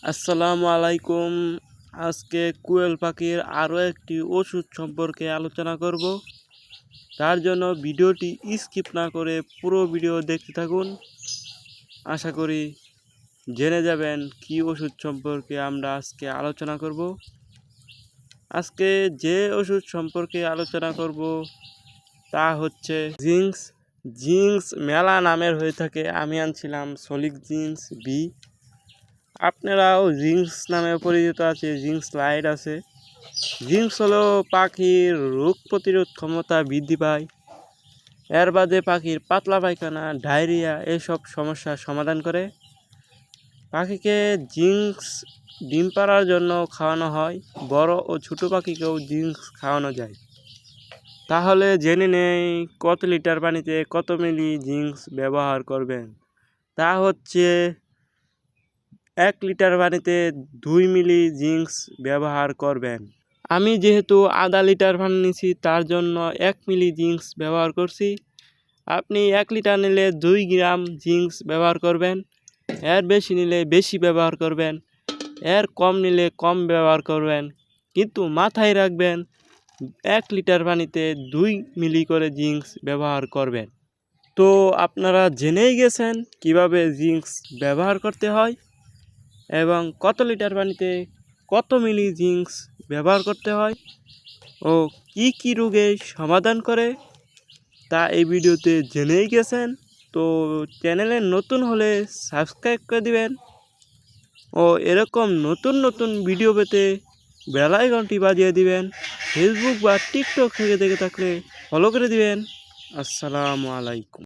আসসালামু আলাইকুম। আজকে কুয়েল পাখির আরও একটি ওষুধ সম্পর্কে আলোচনা করব। তার জন্য ভিডিওটি স্কিপ না করে পুরো ভিডিও দেখতে থাকুন। আশা করি জেনে যাবেন কি ওষুধ সম্পর্কে আমরা আজকে আলোচনা করব। আজকে যে ওষুধ সম্পর্কে আলোচনা করব তা হচ্ছে জিঙ্কস জিঙ্কস মেলা নামের হয়ে থাকে। আমি আনছিলাম সলিক জিন্স বি। আপনারাও জিঙ্কস নামে পরিচিত আছে জিঙ্কস লাইট আছে। জিঙ্কস হলো পাখির রোগ প্রতিরোধ ক্ষমতা বৃদ্ধি পায়। এর বাদে পাখির পাতলা পায়খানা, ডায়রিয়া এসব সমস্যার সমাধান করে। পাখিকে জিঙ্কস ডিম পাড়ার জন্য খাওয়ানো হয়, বড় ও ছোটো পাখিকেও জিঙ্কস খাওয়ানো যায়। তাহলে জেনে নেই কত লিটার পানিতে কত মিলি জিঙ্কস ব্যবহার করবেন। তা হচ্ছে এক লিটার পানিতে দুই মিলি জিঙ্কস ব্যবহার করবেন। আমি যেহেতু আধা লিটার পানি নিছি, তার জন্য এক মিলি জিঙ্কস ব্যবহার করছি। আপনি এক লিটার নিলে দুই গ্রাম জিঙ্কস ব্যবহার করবেন। এর বেশি নিলে বেশি ব্যবহার করবেন। এর কম নিলে কম ব্যবহার করবেন। কিন্তু মাথায় রাখবেন, এক লিটার পানিতে দুই মিলি করে জিঙ্কস ব্যবহার করবেন। তো আপনারা জেনেই গেছেন কীভাবে জিঙ্কস ব্যবহার করতে হয়। এবং কত লিটার পানিতে কত মিলি জিঙ্কস ব্যবহার করতে হয় ও কি কি রোগে সমাধান করে তা এই ভিডিওতে জেনেই গেছেন। তো চ্যানেলে নতুন হলে সাবস্ক্রাইব করে দিবেন ও এরকম নতুন নতুন ভিডিও পেতে বেলাই ঘন্টি বাজিয়ে দিবেন। ফেসবুক বা টিকটক থেকে দেখে থাকলে ফলো করে দিবেন। আসসালামু আলাইকুম।